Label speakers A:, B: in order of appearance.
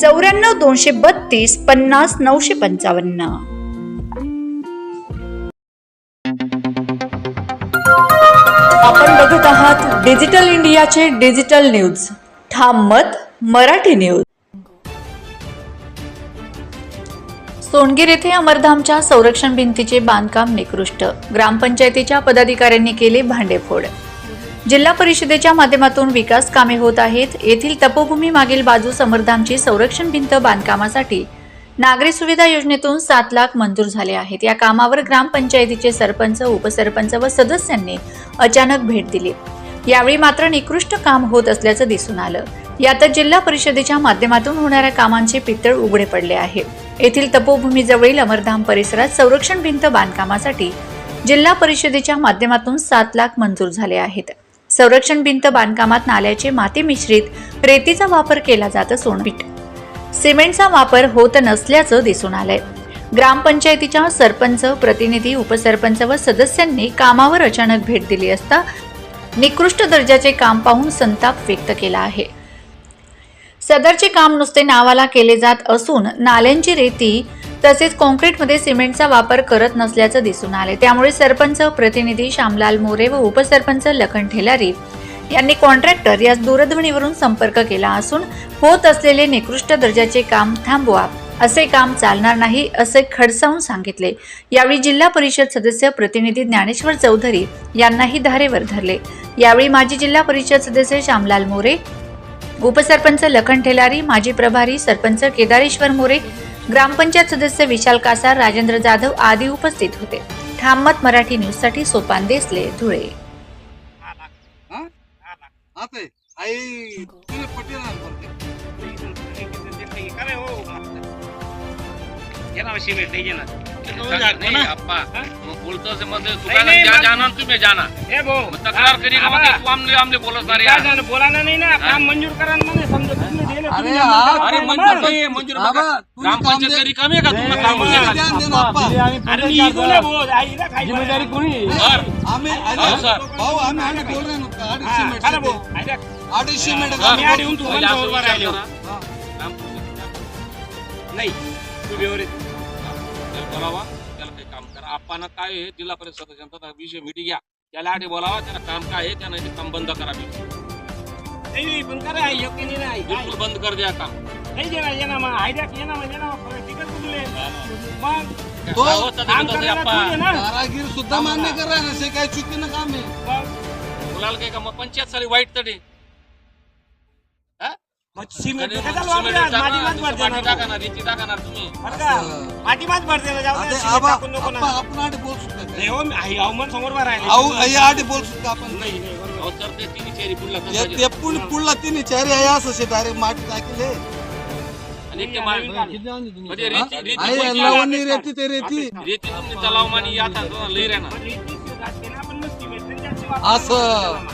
A: चौऱ्याण्णव दोनशे बत्तीस पन्नास नऊशे पंचावन्न. आपण बघत आहात डिजिटल इंडियाचे डिजिटल न्यूज. ठाम मत मराठी न्यूज. सोनगीर येथे अमरधामच्या संरक्षण भिंतीचे बांधकाम निकृष्ट. ग्रामपंचायतीच्या पदाधिकाऱ्यांनी केले भांडेफोड. जिल्हा परिषदेच्या माध्यमातून विकास कामे होत आहेत. येथील तपोभूमी मागील बाजू अमरधामची संरक्षण भिंत बांधकामासाठी नागरी सुविधा योजनेतून सात लाख मंजूर झाले आहेत. या कामावर ग्रामपंचायतीचे सरपंच उपसरपंच व सदस्यांनी अचानक भेट दिली. यावेळी मात्र निकृष्ट काम होत असल्याचं दिसून आलं. यातच जिल्हा परिषदेच्या माध्यमातून होणाऱ्या कामांचे पितळ उघडे पडले आहे. येथील तपोभूमीजवळील अमरधाम परिसरात संरक्षण भिंत बांधकामासाठी जिल्हा परिषदेच्या माध्यमातून सात लाख मंजूर झाले आहेत. संरक्षण भिंत बांधकामात नाल्याचे माती मिश्रित रेतीचा वापर केला जात असून सिमेंटचा वापर होत नसल्याचं दिसून आलंय. ग्रामपंचायतीच्या सरपंच प्रतिनिधी उपसरपंच व सदस्यांनी कामावर अचानक भेट दिली असता निकृष्ट दर्जाचे काम पाहून संताप व्यक्त केला आहे. सदरचे काम नुसते नावाला केले जात असून नाल्यांची रेती तसेच कॉन्क्रीटमध्ये सिमेंटचा वापर करत नसल्याचं दिसून आले त्यामुळे सरपंच प्रतिनिधी श्यामलाल मोरे व उपसरपंच लखन ठेलारी यांनी कॉन्ट्रॅक्टर यास दूरध्वनीवरून संपर्क केला असून होत असलेले निकृष्ट दर्जाचे काम थांबवा. असे काम चालणार नाही असे खडसावून सांगितले. यावेळी जिल्हा परिषद सदस्य प्रतिनिधी ज्ञानेश्वर चौधरी यांनाही धारेवर धरले. यावेळी माजी जिल्हा परिषद सदस्य श्यामलाल मोरे उपसरपंच लखन ठेलारी माजी प्रभारी सरपंच केदारेश्वर मोरे ग्रामपंचायत सदस्य विशाल कासार राजेंद्र जाधव आदी उपस्थित होते ठाममत मराठी न्यूजसाठी सोपान देसले धुळे
B: हा?
C: नहीं तक्रार करी तू आमले बोलत
D: नाही ना काम मंजूर करा म्हणे. समजा तुम्ही दिलं,
B: अरे हा,
D: मंजूर.
C: नाही मंजूर
B: काम
C: का तुम्हाला काम
B: ना, आम्ही
C: हो.
B: भाऊ आम्ही आम्ही बोल
D: हा. भाऊ.
B: अडीचशे
D: येऊन नाही व्यवहारित
C: बोलावा त्याला काही काम करा. आपण काय आहे जिल्हा परिषद सदस्यांचा विषय मिटिंग घ्या. त्याला आधी बोलावा त्याला काम काय आहे त्यानं ते काम बंद करावी
D: नाही नाही पण करा योग्य नाही ना.
C: बिलकुल बंद कर द्या काम.
D: नाही मग ना कुठले? मग
B: तो
D: करायला ना.
B: कारागीर सुद्धा मान्य करा ना से काय चुकीनं काम आहे.
C: बोलायला काय का मग पंचायत साली वाईट
D: हो,
B: हे
C: तर. पुढला
B: हे-
C: तसाचे.
B: ते पुढ पुढला तिन्ही चारी आहे असं शे डायरेक्ट माती टाकले
C: म्हणजे रेती
B: लावणी ते रेती
C: रेती तलाव मानी लई राहणार.
B: असं